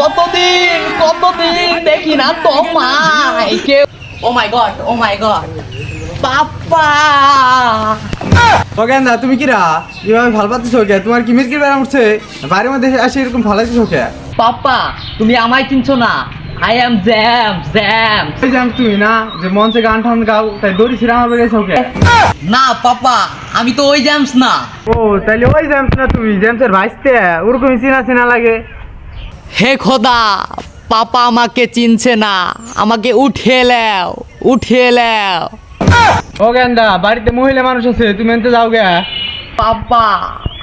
কতদিন কতদিন দেখি না তোমায় কেউ ও মাই গড ও মাই গড তুমি কিরা? এভাবে ভালো পাচ্ছিস কে তোমার কি মিরকির বেড়া উঠছে? বাড়ির মধ্যে এসে এরকম ফালাইছিস কে পাপা তুমি আমায় চিনছো না। আই অ্যাম জ্যাম জ্যাম তুমি না? যে মঞ্চে গান টান গাও তাই দড়ি ছিঁড়া আমার বেড়েছে ওকে না পাপা আমি তো ওই জ্যামস না। ও তাইলে ওই জেমস না তুমি? জেমসের ভাইসতে ওরকম চিনা চিনা লাগে। হে খোদা পাপা আমাকে চিনছে না। আমাকে উঠিয়ে লাও উঠিয়ে লাও ও গেন্দা বাড়িতে মহিলা মানুষ আছে তুমি এনতে যাও গে। পাপা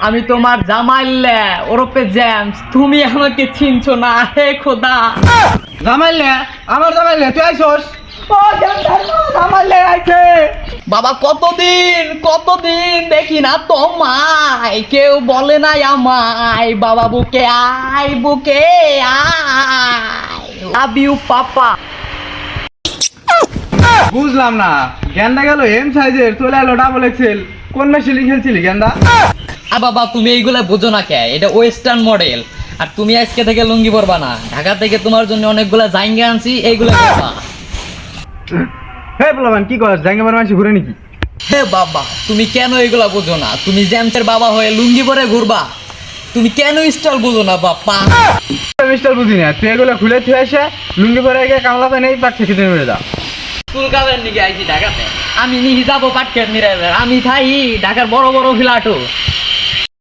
আমি তোমার জামাইলে ওরপে জ্যামস তুমি আমাকে চিনছো না হে খোদা। জামাইলে আমার জামাইলে তুই আইসোস? ও জামাইলে আইছে বাবা কতদিন কতদিন দেখি না তোমায়। কেউ বলে না আমায়। বাবা বুকে আয় বুকে আয়। লাভ ইউ পাপা বুঝলাম না। গেন্দা গেল এম সাইজের চলে এলো ডাবল এক্সেল কোন মেশিনে খেলছিলি গেন্দা? আর বাবা তুমি এইগুলা বোঝো না কে? এটা ওয়েস্টার্ন মডেল আর তুমি আজকে থেকে লুঙ্গি পরবা না। ঢাকা থেকে তোমার জন্য অনেকগুলা জাইঙ্গা আনছি এইগুলা পরবা। বলবান কি কর জাঙ্গে মার মানুষ ঘুরে নাকি? হে বাবা তুমি কেন এগুলা বোঝো না? তুমি জ্যামসের বাবা হয়ে লুঙ্গি পরে ঘুরবা। তুমি কেন স্টাইল বোঝো না বাপ্পা? মিস্টার বুঝি না। তুই এগুলো খুলে তুই এসে লুঙ্গি পরে গিয়ে কামলা নেই পাঠ থেকে নেমে যা চুল কাবের নিকে আইছি ঢাকাতে। আমি নিহি যাব পাটকের নিরে আমি থাই ঢাকার বড় বড় ফ্ল্যাটও